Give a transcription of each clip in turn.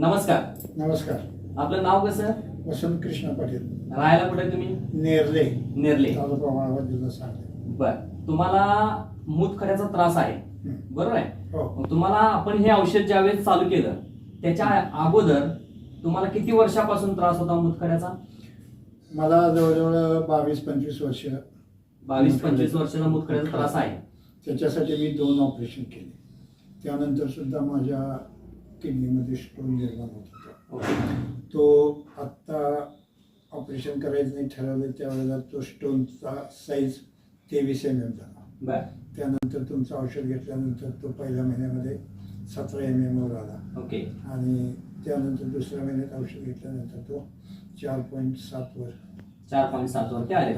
नमस्कार. नमस्कार. आपलं नाव कसं? वसंत कृष्ण पाटील. राहायला कुठे तुम्ही? नेरले. नेरले. तालुका माळवा जिल्हा सांगली. बर. तुम्हाला मूतखड्याचा त्रास आहे. बरोबर आहे? हो. मग तुम्हाला आपण हे औषध ज्यावेळेस चालू केलं त्याच्या अगोदर तुम्हाला किती वर्षापासून त्रास होता मूतखड्याचा? मला जवळजवळ बावीस पंचवीस वर्ष. बावीस पंचवीस वर्षाचा मूतखड्याचा त्रास आहे. त्याच्यासाठी मी दोन ऑपरेशन केले. त्यानंतर सुद्धा माझ्या किडनीमध्ये स्टोन निर्माण होत होता तो आत्ता ऑपरेशन करायचं नाही ठरवलं त्यावेळेला तो स्टोनचा साईज तेवीस एम एम झाला. त्यानंतर तुमचं औषध घेतल्यानंतर तो पहिल्या महिन्यामध्ये सतरा एम एमवर आला. ओके. आणि त्यानंतर दुसऱ्या महिन्यात औषध घेतल्यानंतर तो चार पॉईंट सात वर चार पॉईंट सात वरती आले.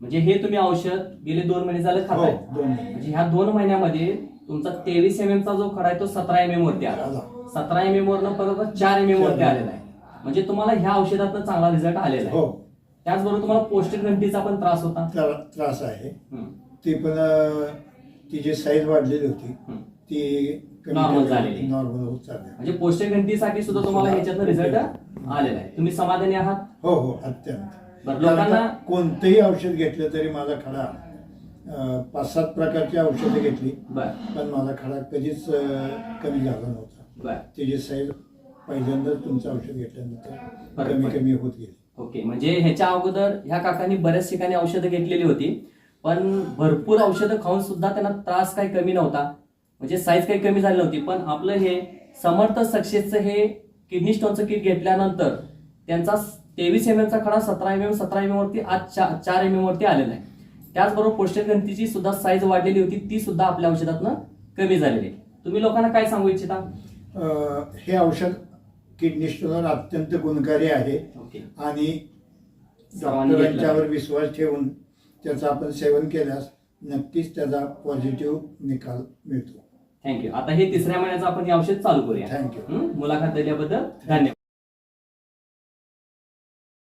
म्हणजे हे तुम्ही औषध गेले दोन महिने झाले खाताय. हो, दोन महिने. म्हणजे ह्या दोन महिन्यामध्ये तुमचा तेवीस एम चा जो खडा आहे तो सतरा एम एम वरती आला. सतरा एम एम वरनं परत चार एम एम वरती आलेला आहे. म्हणजे तुम्हाला ह्या औषधातनं चांगला रिझल्ट आलेला आहे. हो. त्याचबरोबर तुम्हाला पौष्टिक ग्रंथीचा पण त्रास होता. त्रा- त्रास आहे. हम्म. ती पण अं, ती जी साईज वाढलेली होती. ती Normal झालेली. नॉर्मल होत चालली. म्हणजे पौष्टिक ग्रंथीसाठी सुद्धा तुम्हाला ह्याच्यातनं रिझल्ट आलेला आहे. तुम्ही समाधानी आहात? हो हो अत्यंत. बरं, लोकांना- कारण कोणतंही औषध घेतलं तरी माझा खडा पाच सात प्रकारची औषधं घेतली. पण माझा खडा कधीच कमी झाला नव्हता. त्याची साईज पहिल्यांदाच तुमचं औषध घेतल्यानंतर कमी. कमी होत गेली. ओके म्हणजे ह्याच्या अगोदर ह्या काकांनी बऱ्याच ठिकाणी औषधं घेतलेली होती. पण भरपूर औषधं खाऊन सुद्धा त्यांना त्रास काही कमी नव्हता. म्हणजे साईज काही कमी झाली नव्हती. पण आपलं हे समर्थ सक्सेसचं हे किडनी स्टोनचं किट घेतल्यानंतर त्यांचा तेवीस एम चा खडा सतरा एम एम सतरा एम एम वरती आज चार एम एम वरती आलेला आहे. त्याचबरोबर पौष्टिक ग्रंथीची सुद्धा साईज वाढलेली होती ती सुद्धा आपल्या औषधातनं कमी झालेली आहे. तुम्ही लोकांना काय सांगू इच्छिता? हे औषध किडनी स्टोनवर अत्यंत गुणकारी आहे. आणि डॉक्टरांच्यावर विश्वास ठेवून त्याचं आपण सेवन केल्यास नक्कीच त्याचा पॉझिटिव्ह निकाल मिळतो. थँक्यू आता हे तिसऱ्या महिन्याचं आपण हे औषध चालू करूया. हं? मुलाखत दिल्याबद्दल धन्यवाद.